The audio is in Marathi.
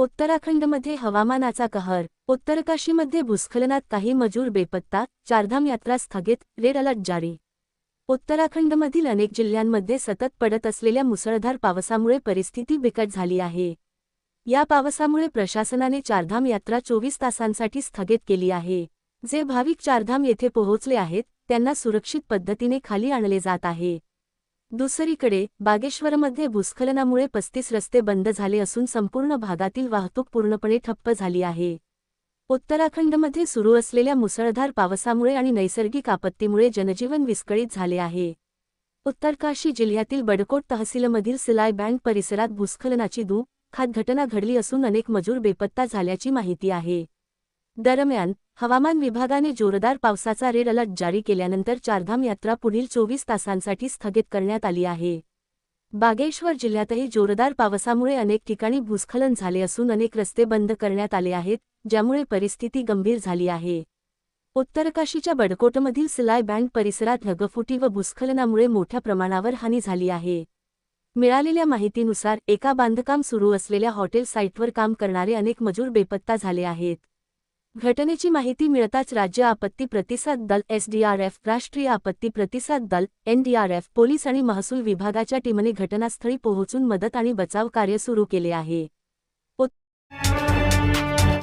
उत्तराखंडमध्ये हवामानाचा कहर उत्तरकाशीमध्ये भूस्खलनात काही मजूर बेपत्ता चारधाम यात्रा स्थगित रेड अलर्ट जारी. उत्तराखंडमधील अनेक जिल्ह्यांमध्ये सतत पडत असलेल्या मुसळधार पावसामुळे परिस्थिती बिकट झाली आहे. या पावसामुळे प्रशासनाने चारधाम यात्रा चोवीस तासांसाठी स्थगित केली आहे. जे भाविक चारधाम येथे पोहोचले आहेत त्यांना सुरक्षित पद्धतीने खाली आणले जात आहे. दुसरीकडे बागेश्वरमध्ये भूस्खलनामुळे पस्तीस रस्ते बंद झाले असून संपूर्ण भागातील वाहतूक पूर्णपणे ठप्प झाली आहे. उत्तराखंडमध्ये सुरू असलेल्या मुसळधार पावसामुळे आणि नैसर्गिक आपत्तीमुळे जनजीवन विस्कळीत झाले आहे. उत्तरकाशी जिल्ह्यातील बडकोट तहसीलमधील सिलाय बँक परिसरात भूस्खलनाची दू खात घटना घडली असून अनेक मजूर बेपत्ता झाल्याची माहिती आहे. दरम्यान हवामान विभागाने जोरदार पावसाचा रेड अलर्ट जारी केल्यानंतर चारधाम यात्रा पुढील चोवीस तासांसाठी स्थगित करण्यात आली आहे. बागेश्वर जिल्ह्यातही जोरदार पावसामुळे अनेक ठिकाणी भूस्खलन झाले असून अनेक रस्ते बंद करण्यात आले आहेत ज्यामुळे परिस्थिती गंभीर झाली आहे. उत्तरकाशीच्या बडकोटमधील सिलाय बँक परिसरात ढगफुटी व भूस्खलनामुळे मोठ्या प्रमाणावर हानी झाली आहे. मिळालेल्या माहितीनुसार एका बांधकाम सुरू असलेल्या हॉटेल साईटवर काम करणारे अनेक मजूर बेपत्ता झाले आहेत. घटनेची माहिती मिळताच राज्य आपत्ती प्रतिसाद दल एसडीआरएफ राष्ट्रीय आपत्ती प्रतिसाद दल एनडीआरएफ पोलीस आणि महसूल विभागाच्या टीमने घटनास्थळी पोहोचून मदत आणि बचाव कार्य सुरू केले आहे.